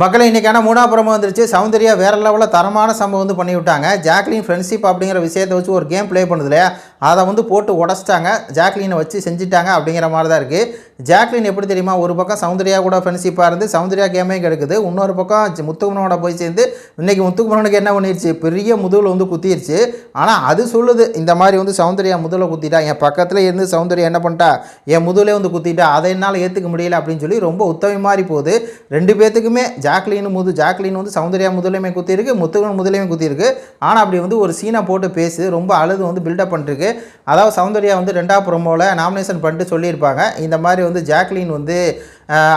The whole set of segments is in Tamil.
மக்களை இன்றைக்கான மூணாபுரமாக வந்துருச்சு. சௌந்தர்யா வேற லெவலில் தரமான சம்பவம் வந்து பண்ணி விட்டாங்க ஜாக்லின் ஃப்ரெண்ட்ஷிப் அப்படிங்கிற விஷயத்தை வச்சு ஒரு கேம் ப்ளே பண்ணுது இல்லையா? அதை வந்து போட்டு உடச்சிட்டாங்க. ஜாக்லினை வச்சு செஞ்சுட்டாங்க அப்படிங்கிற மாதிரி தான் இருக்குது ஜாக்லின் எப்படி தெரியுமா? ஒரு பக்கம் சௌந்தர்யா கூட ஃப்ரெண்ட்ஷிப்பாக இருந்து சௌந்தர்யா கேமே கெடுக்குது. இன்னொரு பக்கம் முத்துக்குமனோட போய் சேர்ந்து இன்னைக்கு முத்துக்குமனனுக்கு என்ன பண்ணிருச்சு? பெரிய முதுகில் வந்து குத்திருச்சு. ஆனால் அது சொல்லுது. இந்த மாதிரி வந்து சௌந்தர்யா முதுகில் குத்திட்டா. என் பக்கத்தில் இருந்து சௌந்தர்யா என்ன பண்ணிட்டா? என் முதுகிலே வந்து குத்திட்டா. அதை என்னால் ஏற்றுக்க முடியல அப்படின்னு சொல்லி ரொம்ப உத்தவி மாதிரி போகுது. ரெண்டு பேர்த்துக்குமே ஜாக்லின் முது ஜாக்லின் வந்து சௌந்தர்யா முதலையுமே குத்திருக்கு முத்துகன் முதலையுமே குத்திருக்கு ஆனால் அப்படி வந்து ஒரு சீனை போட்டு பேசு ரொம்ப அழுது வந்து பில்டப் பண்ணிருக்கு அதாவது சௌந்தர்யா வந்து ரெண்டாவது ப்ரொமோவில் நாமினேஷன் பண்ணிட்டு சொல்லியிருப்பாங்க. இந்த மாதிரி வந்து ஜாக்லின் வந்து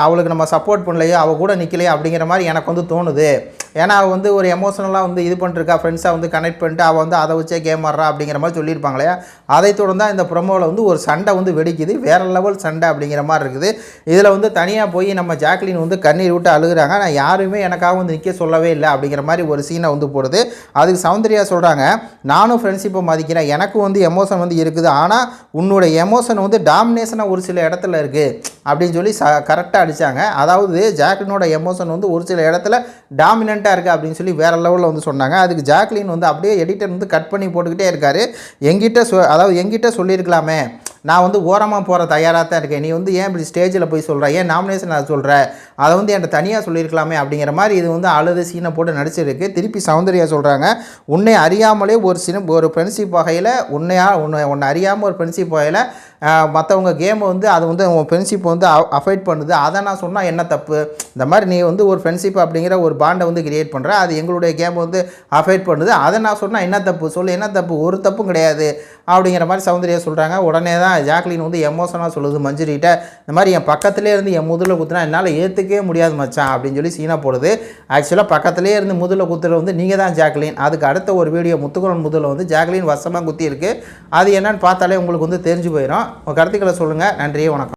அவளுக்கு நம்ம சப்போர்ட் பண்ணலையோ அவள் கூட நிற்கலையோ அப்படிங்கிற மாதிரி எனக்கு வந்து தோணுது. ஏன்னா அவள் வந்து ஒரு எமோஷனலாக வந்து இது பண்ணிருக்கா ஃப்ரெண்ட்ஸாக வந்து கனெக்ட் பண்ணிட்டு அவள் வந்து அதை வச்சே கேம் ஆடுறா அப்படிங்கிற மாதிரி சொல்லியிருப்பாங்க இல்லையா அதை தொடர்ந்து இந்த ப்ரொமோவில் வந்து ஒரு சண்டை வந்து வெடிக்குது. வேறு லெவல் சண்டை அப்படிங்கிற மாதிரி இருக்குது. இதில் வந்து தனியாக போய் நம்ம ஜாக்லின் வந்து கண்ணீர் விட்டு அழுகுறாங்க. நான் யாருமே எனக்காக வந்து நிற்க சொல்லவே இல்லை அப்படிங்கிற மாதிரி ஒரு சீனை வந்து போடுது. அதுக்கு சௌந்தர்யா சொல்கிறாங்க நானும் ஃப்ரெண்ட்ஷிப்பை மதிக்கிறேன். எனக்கும் வந்து எமோஷன் வந்து இருக்குது. ஆனால் உன்னோட எமோஷன் வந்து டாமினேஷனாக ஒரு சில இடத்துல இருக்குது அப்படின்னு சொல்லி ச கரெக்டாக அடித்தாங்க அதாவது ஜாக்லினோட எமோஷன் வந்து ஒரு சில இடத்துல டாமினண்ட்டாக இருக்குது அப்படின்னு சொல்லி வேறு லெவலில் வந்து சொன்னாங்க. அதுக்கு ஜாக்லின் வந்து அப்படியே எடிட்டர் வந்து கட் பண்ணி போட்டுக்கிட்டே இருக்காரு. எங்கிட்ட சொ அதாவது எங்கிட்ட சொல்லியிருக்கலாமே. நான் வந்து ஓரமாக போகிற தயாராக தான் இருக்கேன். நீ வந்து ஏன் இப்படி ஸ்டேஜில் போய் சொல்கிற ஏன் நாமினேஷன் அதை சொல்கிற அதை வந்து என்கிட்ட தனியாக சொல்லியிருக்கலாமே அப்படிங்கிற மாதிரி இது வந்து அழுது சீனை போட்டு நடிச்சிருக்கு. திருப்பி சௌந்தர்யா சொல்கிறாங்க உன்னை அறியாமலே ஒரு சின்ன ஒரு ஃப்ரெண்ட்ஷிப் வகையில் உன்னையா உன்னை உன்னை அறியாமல் ஒரு ஃப்ரெண்ட்ஷிப் வகையில் மற்றவங்க கேமை வந்து அது வந்து உன் ஃப்ரெண்ட்ஷிப் வந்து அஃபைட் பண்ணுது. அதை நான் சொன்னால் என்ன தப்பு? இந்த மாதிரி நீ வந்து ஒரு ஃப்ரெண்ட்ஷிப் அப்படிங்கிற ஒரு பாண்டை வந்து கிரியேட் பண்ணுற அது எங்களுடைய கேமை வந்து அஃபைட் பண்ணுது. அதை நான் சொன்னால் என்ன தப்பு? சொல்லு என்ன தப்பு? ஒரு தப்பும் கிடையாது. அப்படிங்கிற மாதிரி சௌந்தர்யா சொல்கிறாங்க உடனே தான் ஜாக்லின் வந்து எமோஷனாக சொல்லுது. மஞ்சுரிகிட்ட இந்த மாதிரி என் பக்கத்துலேயே இருந்து என் முதலில் குத்துனா என்னால் ஏற்றுக்கவே முடியாது மச்சான் அப்படின்னு சொல்லி சீனா போடுது. ஆக்சுவலாக பக்கத்துலேயே இருந்து முதுகில் குத்துறது வந்து நீங்கள் தான் ஜாக்லின். அதுக்கு அடுத்த ஒரு வீடியோ முத்துக்குரன் முதலில் வந்து ஜாக்லின் வசமாக குத்தி இருக்கு அது என்னன்னு பார்த்தாலே உங்களுக்கு வந்து தெரிஞ்சு போயிடும் உங்கள் கருத்துக்களை சொல்லுங்கள். நன்றி வணக்கம்.